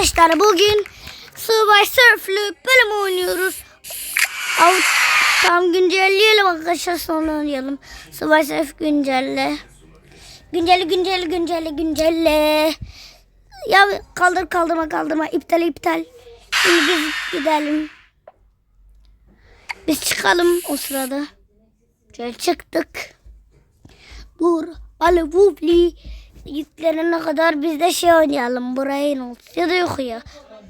Arkadaşlar bugün Subway Surf'lü bölüm oynuyoruz. Av, tam güncelleyelim arkadaşlar sonra oynayalım. Subway Surf güncelle. Güncelle güncelle güncelle güncelle. Ya kaldır kaldırma kaldırma iptal iptal. Şimdi biz gidelim. Biz çıkalım o sırada. Şöyle çıktık. Dur. Ali Wubli yüklenene kadar biz de şey oynayalım. Buraya in olsun. Ya da yok ya.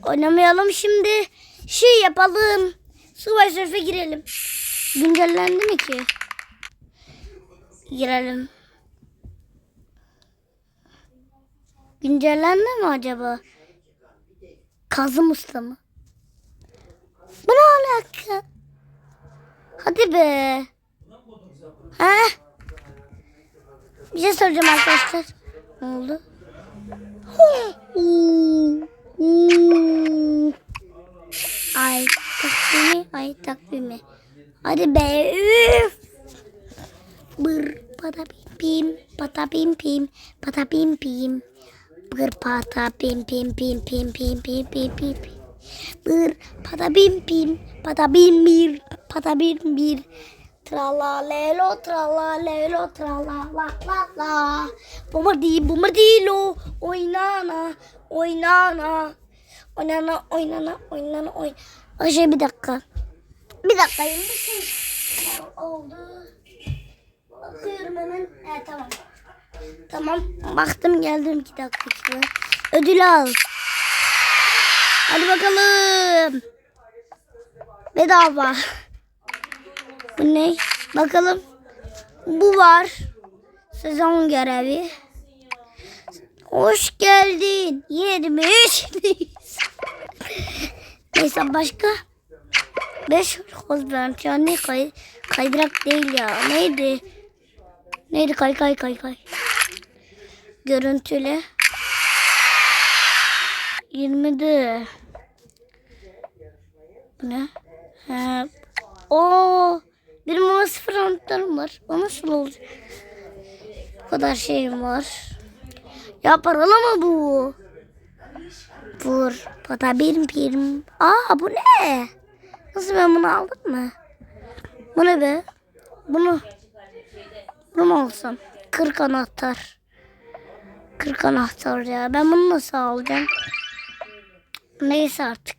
Oynamayalım şimdi. Şey yapalım. Subway Surf'e girelim. Güncellendi mi ki? Girelim. Güncellendi mi acaba? Kazım Usta mı? Bu ne alaka? Hadi be. Ha? Bir şey soracağım arkadaşlar. Ne oldu? Ay takvimi, ay takvimi. Hadi be. Üf. Bır pata pim pim, pata pim pim, pata pim pim. Bır pata pim pim pim pim pim pim pim pim pim. Bir pata bim bim pata bim bir pata bim bir Trala lelo trala lelo trala la la la. Bumardi bumardi lo. Oynana oynana. Oynana oynana oynana oyn Ayşe bir dakika. Bir dakika bir şey oldu. Bakıyorum hemen. Evet tamam. Tamam baktım geldim iki dakika. Ödül al. Hadi bakalım. Bedava. Bu ne? Bakalım. Bu var. Sezon görevi. Hoş geldin. 23 Neyse başka. 5 Hozbrand ya ne kay kaydırak değil ya. Neydi? Neydi kay kay kay kay. Görüntüle. 20'de. Bu ne? He. Oo, benim ama sıfır anahtarım var. O nasıl olacak? Bu kadar şeyim var. Ya paralı mı bu? Vur. Pata birim birim. Aa bu ne? Nasıl ben bunu aldım mı? Bu ne be? Bunu. Bunu mu alsam? 40 anahtar. 40 anahtar ya. Ben bunu nasıl alacağım? Neyse artık.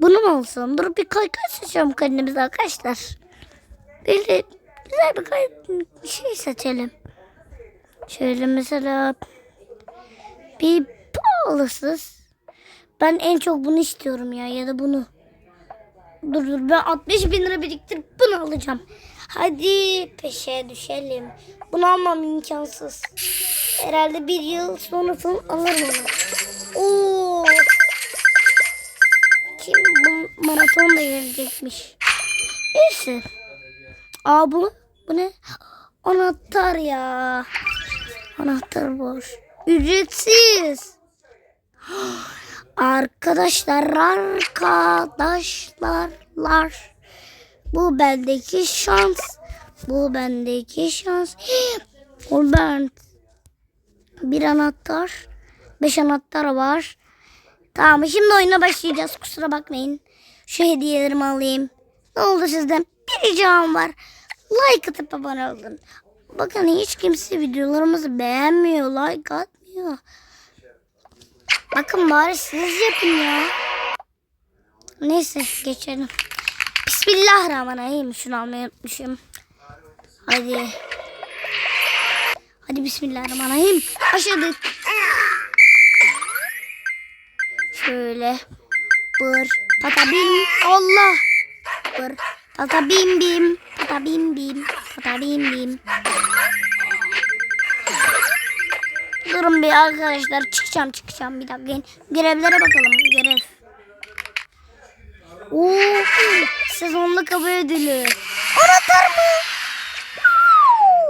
Bunu mu alsam? Dur bir kay kay seçelim kendimize arkadaşlar. Böyle güzel bir kay bir şey seçelim. Şöyle mesela bir pahalısız. Ben en çok bunu istiyorum ya ya da bunu. Dur dur ben 60 bin lira biriktirip bunu alacağım. Hadi peşe düşelim. Bunu almam imkansız. Herhalde bir yıl sonra falan alırım onu. Oo. Kim bu maraton da gelecekmiş. Neyse. Aa bu, bu ne? Anahtar ya. Anahtar boş. Ücretsiz. Arkadaşlar arkadaşlarlar. Bu bendeki şans. Bu bendeki şans. O ben. Bir anahtar. Beş anahtar var. Tamam şimdi oyuna başlayacağız. Kusura bakmayın. Şu hediyelerimi alayım. Ne oldu sizden? Bir ricam var. Like atıp abone olun. Bakın hiç kimse videolarımızı beğenmiyor. Like atmıyor. Bakın bari siz yapın ya. Neyse geçelim. Bismillahirrahmanirrahim. Şunu almayı unutmuşum. Hadi. Hadi bismillahirrahmanirrahim. Başladık. Şöyle. Bır. Pata bim. Allah. Bır. Pata bim bim. Pata bim bim. Pata bim bim. Durun bir arkadaşlar. Çıkacağım çıkacağım bir dakika. Görevlere bakalım. Görev. Oo, sezonluk hava ödülü. Anahtar mı?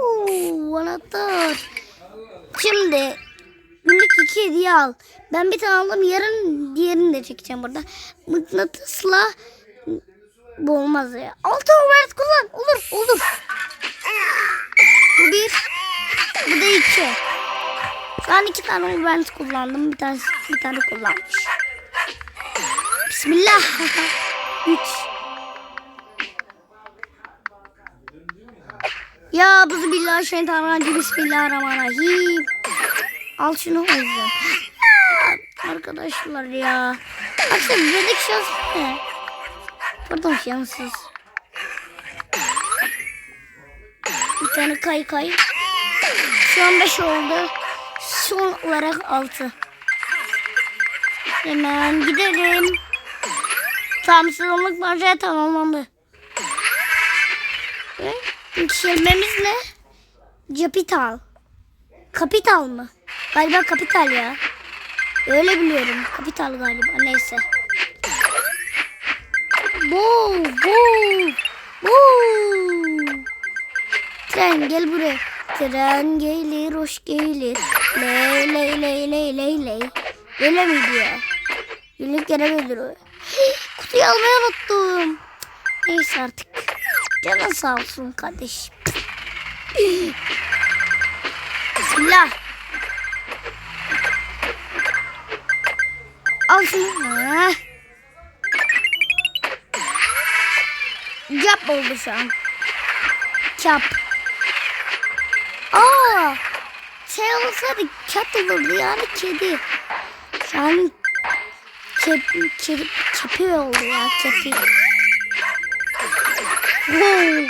Oo, anahtar. Şimdi günlük iki hediye al. Ben bir tane aldım. Yarın diğerini de çekeceğim burada. Mıknatısla bu olmaz ya. Altı overt kullan. Olur olur. Bu bir. Bu da iki. Ben iki tane Ulbent kullandım. Bir tane, bir tane kullanmış. Bismillah. Üç. Ya buzu billah şeytanirracim. Bismillahirrahmanirrahim. Al şunu. Ya, Arkadaşlar ya. Aslında dedik şans ne? Pardon şanssız. Bir tane kay kay. Şu an 5 oldu. Son olarak 6. Hemen gidelim. Tam sıralılık parçaya tamamlandı. Ve ne? Capital. Kapital mı? Galiba kapital ya. Öyle biliyorum. Kapital galiba. Neyse. Bu, bu, bu. Tren gel buraya. Tren gelir, hoş gelir. Ley ley ley ley ley ley. Öyle miydi ya? Günlük gelebilir o. Kutuyu almayı unuttum. Neyse artık. Canın sağ olsun kardeşim. Bismillah. Al şunu. Cap oldu şu an. Cap. Aa, şey olsaydı cat olurdu yani kedi. Şu an kep, kedi, kepi oldu ya kepi. Wow.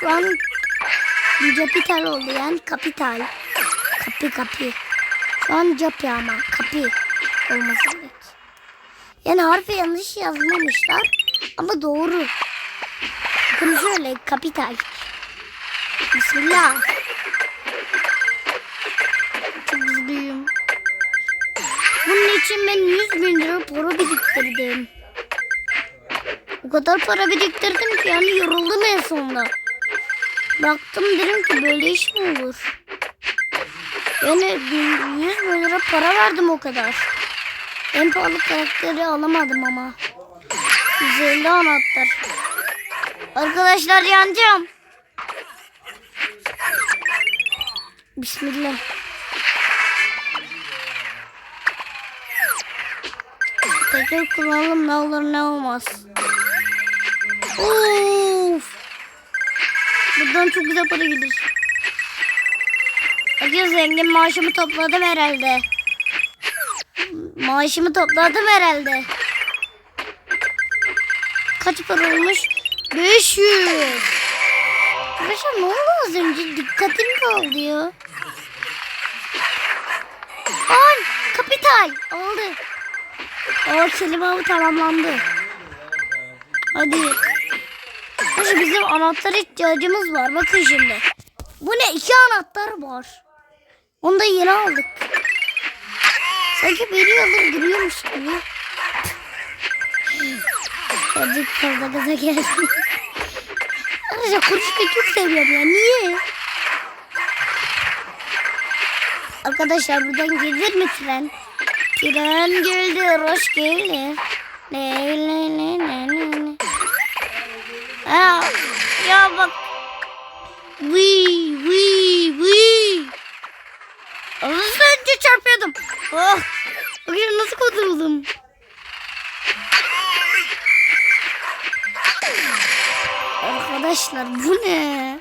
Şu an capital oldu yani kapital. Kapi kapi. Şu an capi ama kapi olması gerek. Yani harfi yanlış yazmamışlar ama doğru. Bakın şöyle kapital. Bismillah. Çok üzgünüm. Bunun için ben 100 bin lira para biriktirdim. O kadar para biriktirdim ki yani yoruldum en sonunda. Baktım dedim ki böyle iş mi olur? Yani 100 bin lira para verdim o kadar. En pahalı karakteri alamadım ama. 150 anahtar. Arkadaşlar yanacağım. Bismillah. Tekrar kullanalım ne olur ne olmaz. Of. Buradan çok güzel para gelir. Hadi zengin maaşımı topladım herhalde. Maaşımı topladım herhalde. Kaç para olmuş? 500. Arkadaşlar ne oldu az önce? Dikkatim kaldı ya. An kapital oldu. O kelime avı tamamlandı. Hadi. Arkadaşlar bizim anahtar ihtiyacımız var. Bakın şimdi. Bu ne? İki anahtar var. Onu da yeni aldık. Sanki beni alır duruyormuş gibi. Azıcık fazla gaza geldim. Arkadaşlar konuşmayı çok seviyorum ya. Niye? Arkadaşlar buradan gelir mi tren? Tren geldi, hoş gelir. Ne ne ne ne ne ne. Aa, ya bak. Vıy vıy vıy. Az önce çarpıyordum. Oh. Bakın nasıl kurtuldum. Arkadaşlar bu ne?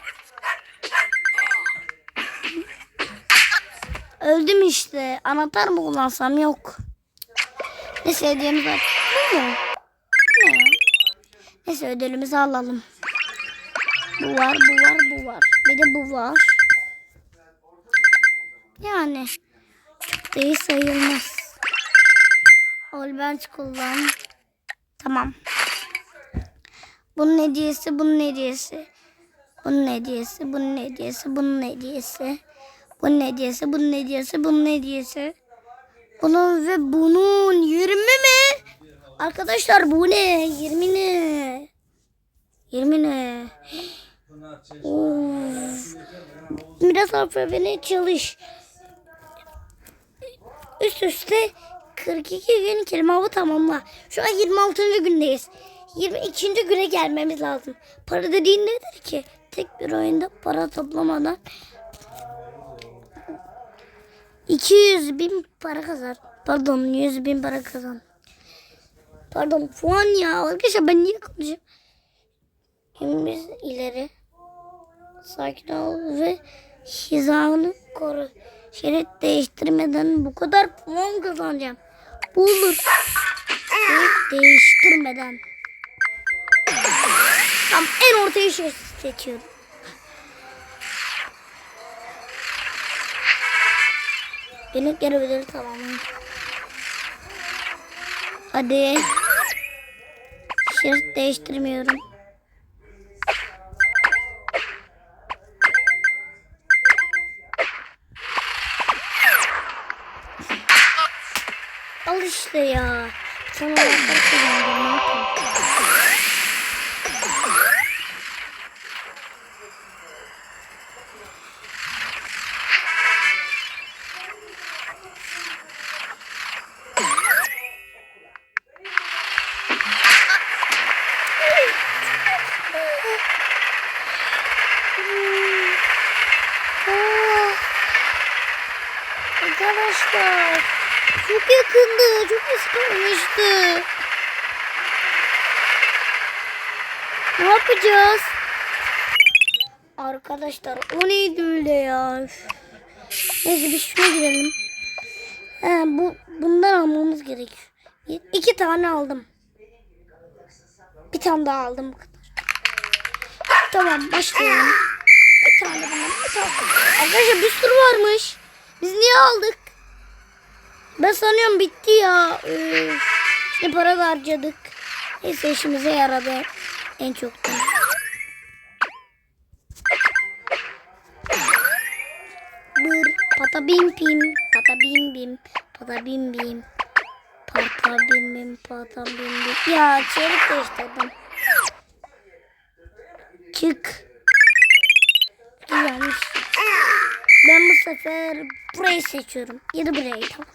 Öldüm işte. Anahtar mı kullansam yok. Ne sevdiğimiz var. Bu mu? Bu ne ya? Neyse ödülümüzü alalım. Bu var, bu var, bu var. Bir de bu var. Yani çok iyi sayılmaz. Olbenç kullan. Tamam. Bunun hediyesi, bunun hediyesi. Bunun hediyesi, bunun hediyesi, bunun hediyesi. Bunun hediyesi, bunun hediyesi, bunun hediyesi. Bunun ve bunun 20 mi? Arkadaşlar bu ne? 20 ne? 20 ne? Of. Biraz alfabene çalış. Üst üste 42 gün kelime avı tamamla. Şu an 26. gündeyiz. 22. güne gelmemiz lazım. Para dediğin nedir ki? Tek bir oyunda para toplamadan 200 bin para kazan. Pardon 100 bin para kazan. Pardon puan ya. Arkadaşlar ben niye konuşuyorum? Şimdi ileri. Sakin ol ve hizanı koru. Şerit değiştirmeden bu kadar puan kazanacağım. Bu olur. Şerit değiştirmeden. Tam en ortaya şey seçiyorum. Günlük görevleri tamamlayın. Hadi. Şerit değiştirmiyorum. Al işte ya. Sana anahtarı kullandım. Ne yapayım? Aa, Arkadaşlar çok yakındı. Çok ısınmıştı. Ne yapacağız? Arkadaşlar o neydi öyle ya? Neyse bir şuna girelim. He, bu, bundan almamız gerekiyor. İki tane aldım. Bir tane daha aldım bu kadar. Tamam başlayalım. Bir tane bundan bir tane. Arkadaşlar bir sürü varmış. Biz niye aldık? Ben sanıyorum bitti ya. Üf. Şimdi para da harcadık. Neyse işimize yaradı. En çok. Bır, pata bim pim, pata bim bim, pata bim bim. Pata bim bim, pata bim bim. Ya çeyrek değiştirdim. Çık. Yanlış. Ben bu sefer burayı seçiyorum. Ya da burayı tamam.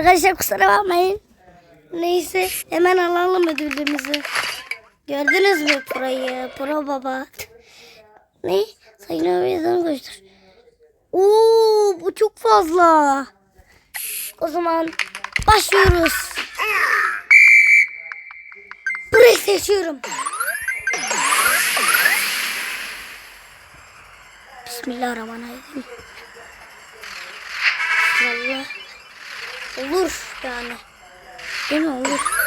Arkadaşlar kusura bakmayın. Neyse hemen alalım ödülümüzü. Gördünüz mü burayı? Pro baba. Ne? Sayın Ömer'den koştur. Oo bu çok fazla. O zaman başlıyoruz. Burayı seçiyorum. Bismillahirrahmanirrahim. Vallahi olur yani. Değil mi olur?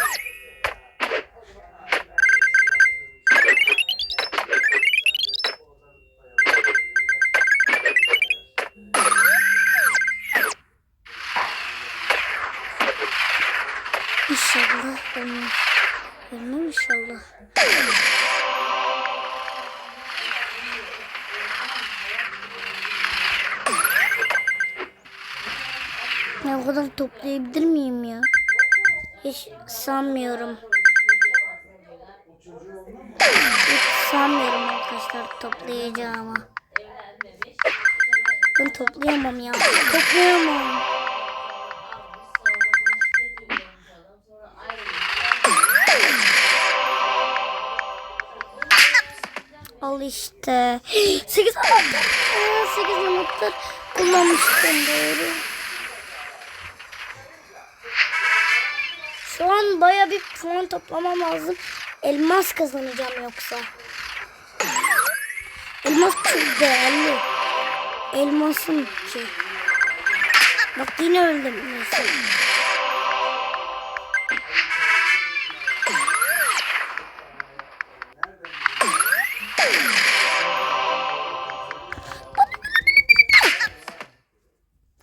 Toplayabilir miyim ya? Hiç sanmıyorum. Hiç sanmıyorum arkadaşlar toplayacağımı. Ben toplayamam ya. Toplayamam. Al işte. 8 anahtar. 8 anahtar kullanmıştım doğru. Şu an baya bir puan toplamam lazım. Elmas kazanacağım yoksa. Elmas çok değerli. Elmasın ki. Bak yine öldüm. Neyse.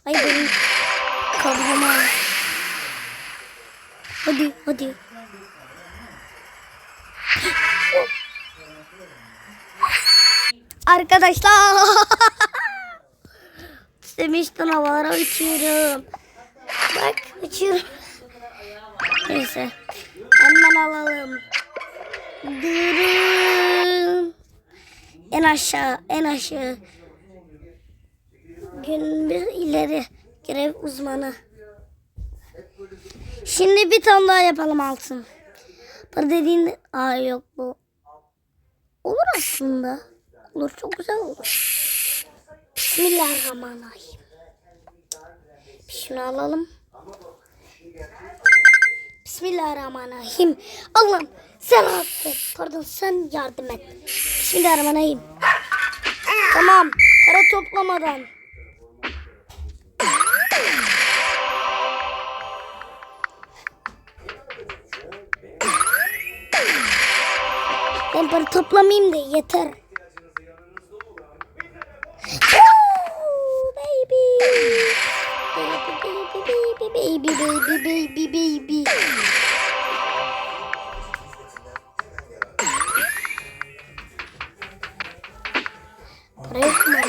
Ay benim kabloma hadi hadi. Arkadaşlar. Sevinçten havalara uçuyorum. Bak uçuyorum. Neyse. Hemen alalım. Durun. En aşağı, en aşağı. Gün bir ileri. Görev uzmanı. Şimdi bir tane daha yapalım altın. Para dediğin... Aa yok bu. Olur aslında. Olur çok güzel olur. Bismillahirrahmanirrahim. Şunu alalım. Bismillahirrahmanirrahim. Allah'ım sen affet. Pardon sen yardım et. Bismillahirrahmanirrahim. Tamam. Para toplamadan. Ben para toplamayayım da yeter. Baby. Baby, baby, baby, baby, baby, baby. Para yok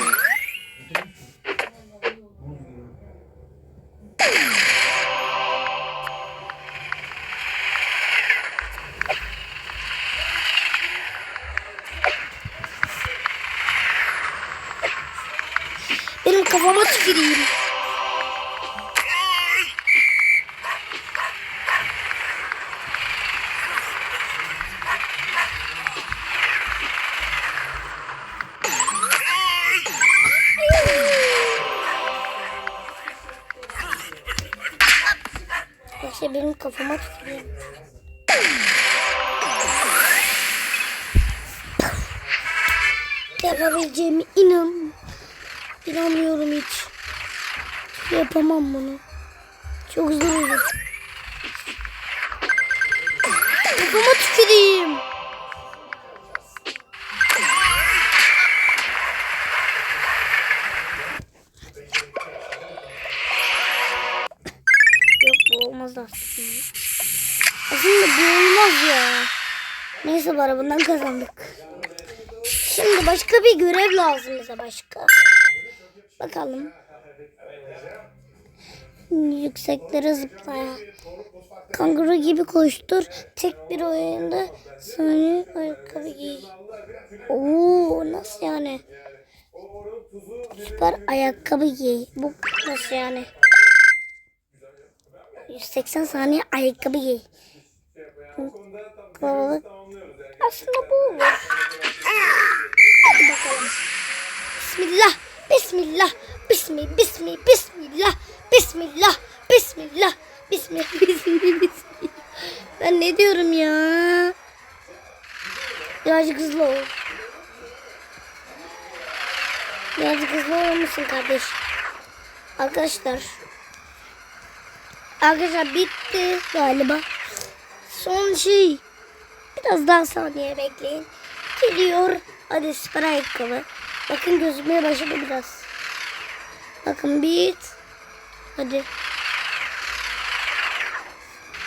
Yapabileceğimi inan. İnanmıyorum hiç. Yapamam bunu. Çok zor olur. Kafama tüküreyim. Olmaz aslında. Aslında bu olmaz ya. Neyse bari bundan kazandık. Şimdi başka bir görev lazım bize başka. Bakalım. Yükseklere zıplaya. Kanguru gibi koştur. Tek bir oyunda saniye ayakkabı giy. Oo nasıl yani? Süper ayakkabı giy. Bu nasıl yani? 180 saniye ayakkabı giy. Kalabalık. Aslında bu olur. Hadi bakalım. Bismillah. Bismillah. Bismi, bismi, bismillah. Bismillah. Bismillah. Bismi, bismi, bismi. Ben ne diyorum ya? Birazcık hızlı ol. Birazcık hızlı olur musun kardeş? Arkadaşlar. Arkadaşlar bitti galiba. Son şey. Biraz daha saniye bekleyin. Geliyor. Hadi süper ayakkabı. Bakın gözükmeye başladı biraz. Bakın bit. Hadi.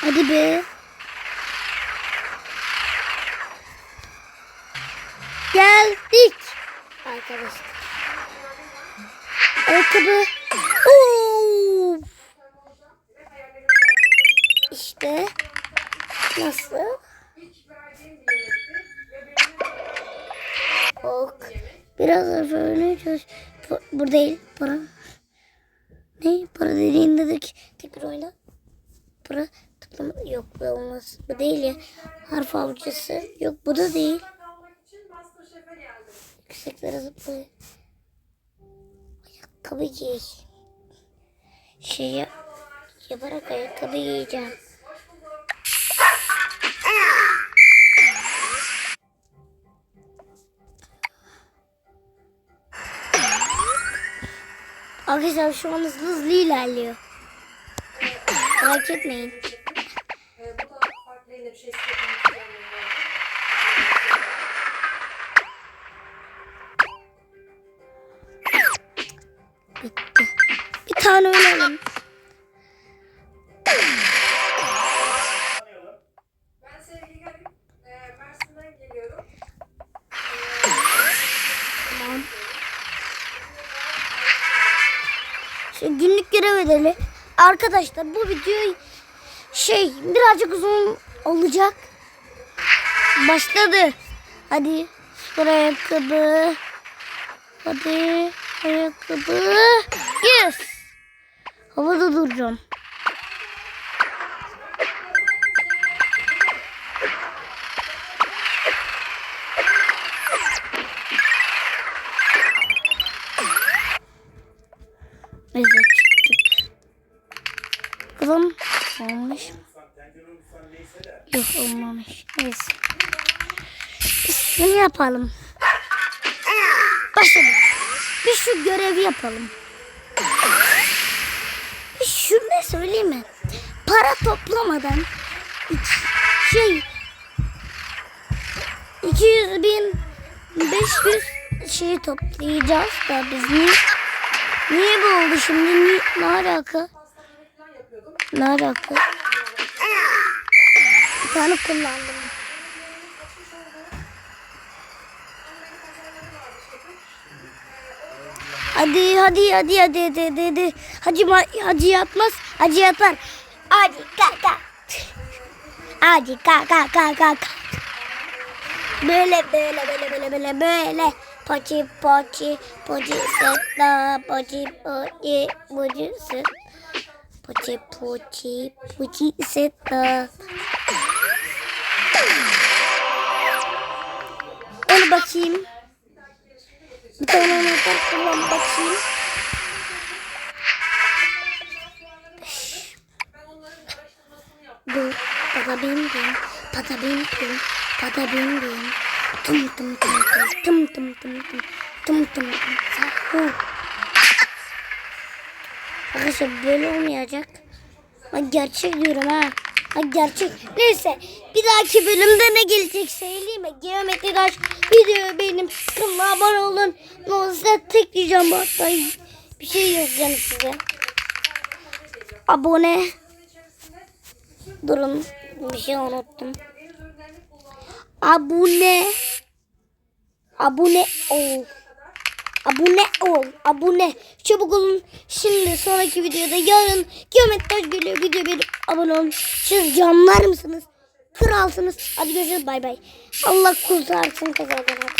Hadi be. Geldik. Arkadaşlar. Ayakkabı. Oo. İşte. Nasıl? Ok. Biraz çöz. Bu, bu değil. Para. Ne? Para dediğinde de tek bir oyna. Para tıklama. Yok bu olmaz. Bu değil ya. Harf avcısı. Yok bu da değil. Yükseklere zıplıyor. Ayakkabı giy. Şey yap- yaparak ayakkabı giyeceğim. Arkadaşlar şu an hızlı hızlı ilerliyor. Merak etmeyin. Bitti. Bir tane oynayalım. Görev ödeli. Arkadaşlar bu video şey birazcık uzun olacak. Başladı. Hadi ayakkabı. Hadi ayakkabı. Yes. Havada duracağım. Kızım olmuş mu? Yok olmamış. Neyse. Biz yapalım. Başladık. Bir şu görevi yapalım. Bir şu ne söyleyeyim mi? Para toplamadan şey 200 bin 500 şeyi toplayacağız da biz niye, niye bu oldu şimdi Ni- ne alaka? Ne alaka? Bir tane kullandım. Hadi hadi hadi hadi hadi hadi hadi. Hacı, hacı yatmaz. Hacı yatar. Hadi kalk. Hadi kalk kalk kalk. Böyle böyle böyle böyle böyle böyle. Poçi poçi poçi seta poçi poçi poçi seta. Poçi poçi poçi seta. Onu bakayım. Bir tane anahtar kullan bakayım. Bu pada bim bim, pada bim bim, pada bim bim. Tum tum tum tum, tum tum tum tum, tum tum tum. Sahur. Arkadaşlar böyle olmayacak. Bak gerçek diyorum ha. Ha gerçek. Neyse bir dahaki bölümde ne gelecek söyleyeyim mi? Geometri Daş video benim kanalıma abone olun. Ne olursa tek diyeceğim hatta bir şey yazacağım size. Abone. Durun bir şey unuttum. Abone. Abone ol. Abone ol. Abone. Çabuk olun. Şimdi sonraki videoda yarın geometri geliyor. Video bir abone olun. Siz canlar mısınız? Kralsınız. Hadi görüşürüz. Bay bay. Allah kurtarsın kazadan.